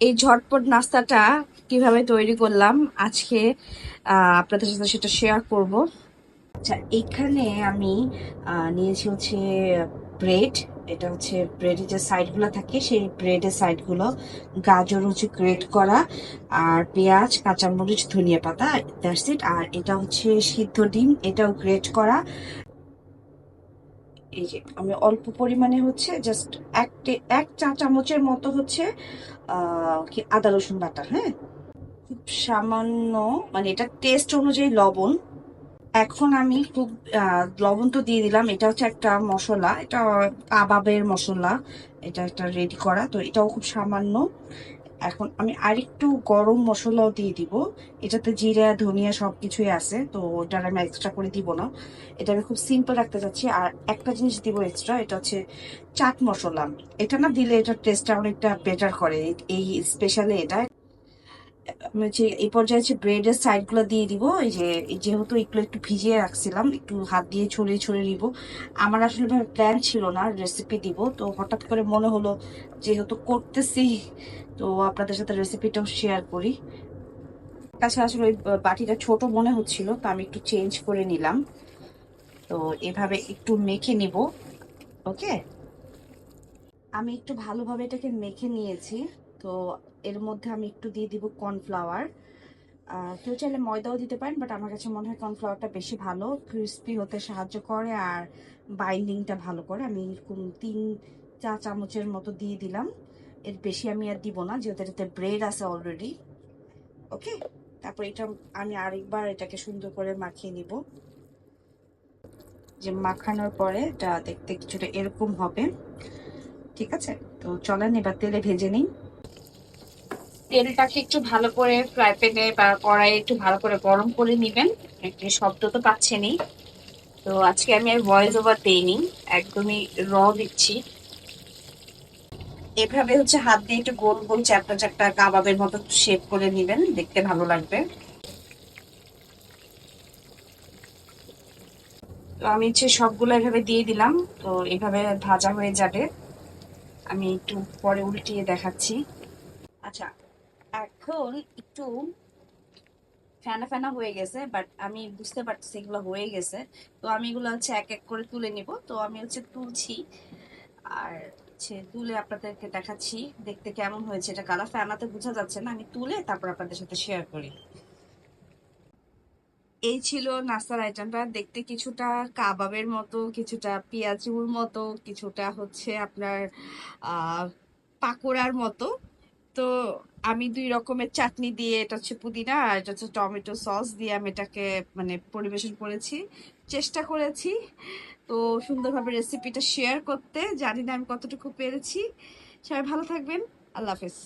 এই ঝটপট নাস্তাটা কীভাবে তৈরি করলাম, আজকে আপনাদের সাথে সেটা শেয়ার করব। আচ্ছা এখানে আমি নিয়েছি হচ্ছে ব্রেড এটা হচ্ছে ব্রেডের যে সাইডগুলো থাকে, সেই ব্রেডের সাইডগুলো গাজর হচ্ছে গ্রেট করা, আর পেঁয়াজ, কাঁচামরিচ, ধনিয়া পাতা দ্যাটস ইট আর এটা হচ্ছে সিদ্ধ ডিম, এটাও গ্রেট করা এই যে, আমি অল্প পরিমাণে হচ্ছে জাস্ট এক এক চা চামচের মতো হচ্ছে কি আদা রসুন বাটা হ্যাঁ? খুব সামান্য মানে এটা টেস্ট অনুযায়ী লবণ। এখন আমি খুব লবণ তো দিয়ে দিলাম, এটা হচ্ছে একটা মশলা, এটা কাবাবের মশলা, এটা একটা রেডি করা, তো এটাও খুব সামান্য। এখন আমি আরেকটু গরম মশলাও দিয়ে দিব। এটাতে জিরা, ধনিয়া সব কিছুই আছে, তো ওটা আমি এক্সট্রা করে দিব না। এটা আমি খুব সিম্পল রাখতে চাচ্ছি আর একটা জিনিস দিব এক্সট্রা এটা হচ্ছে চাট মশলা। এটা না দিলে এটার টেস্টটা অনেকটা বেটার করে। এই স্পেশালি এটা হচ্ছে এই পর্যায়ে হচ্ছে ব্রেডের সাইডগুলো দিয়ে দিব। এই যে যেহেতু একটু একটু ভিজিয়ে রাখছিলাম, একটু হাত দিয়ে ছড়িয়ে ছড়িয়ে দিব আমার আসলে প্ল্যান ছিল না রেসিপি দিব, তো হঠাৎ করে মনে হলো যেহেতু করতেছি, তো আপনাদের সাথে রেসিপিটাও শেয়ার করি। কাছে আসলে ওই বাটিটা ছোট মনে হচ্ছিল, তো আমি একটু চেঞ্জ করে নিলাম। তো এভাবে একটু মেখে নিব ওকে আমি একটু ভালোভাবে এটাকে মেখে নিয়েছি, তো এর মধ্যে আমি একটু দিয়ে দিব কর্নফ্লাওয়ার। কেউ চাইলে ময়দাও দিতে পারেন, বাট আমার কাছে মনে হয় কর্নফ্লাওয়ারটা বেশি ভালো, ক্রিস্পি হতে সাহায্য করে আর বাইন্ডিংটা ভালো করে। আমি এরকম তিন, চা চামচের মতো দিয়ে দিলাম। এর বেশি আমি আর দিব না, যেহেতু এটাতে ব্রেড আছে অলরেডি ওকে তারপর এটা আমি আরেকবার এটাকে সুন্দর করে মাখিয়ে নিব। যে মাখানোর পরে এটা দেখতে কিছুটা এরকম হবে। ঠিক আছে? তো চলেন, এবার তেলে ভেজে নিই। তেলটাকে একটু ভালো করে ফ্রাই প্যানে বা কড়াইয়ে একটু ভালো করে গরম করে নিবেন। একটু শব্দ তো পাচ্ছেনই। তো আজকে আমি আর ভয়েস ওভার দেইনি, একদমই র দিচ্ছি। এভাবে হচ্ছে হাত দিয়ে একটু গোল গোল চ্যাপটা চ্যাপটা কাবাবের মতো শেপ করে নিবেন, দেখতে ভালো লাগবে। তো আমি হচ্ছে সবগুলো এভাবে দিয়ে দিলাম, তো এভাবে ভাজা হয়ে যাবে। আমি একটু পরে উল্টিয়ে দেখাচ্ছি। আচ্ছা এখন একটু ফেনা ফেনা হয়ে গেছে বাট আমি বুঝতে পারছি এগুলো হয়ে গেছে। তো আমি এগুলো হচ্ছে এক এক করে তুলে নিব। তো আমি হচ্ছে তুলছি, আর হচ্ছে তুলে আপনাদেরকে দেখাচ্ছি, দেখতে কেমন হয়েছে এটা কালা ফেনাতে বোঝা যাচ্ছে না, আমি তুলে তারপর আপনাদের সাথে শেয়ার করি। এই ছিল নাস্তার আইটেমটা দেখতে কিছুটা কাবাবের মতো, কিছুটা পেঁয়াজুর মতো, কিছুটা হচ্ছে আপনার পাকোড়ার মতো। তো আমি দুই রকমের চাটনি দিয়ে, এটা হচ্ছে পুদিনা আর এটা হচ্ছে টমেটো সস দিয়ে আমি এটাকে মানে পরিবেশন করেছি, চেষ্টা করেছি। তো সুন্দরভাবে রেসিপিটা শেয়ার করতে, জানি না আমি কতটুকু পেরেছি। সবাই ভালো থাকবেন, আল্লাহ হাফেজ।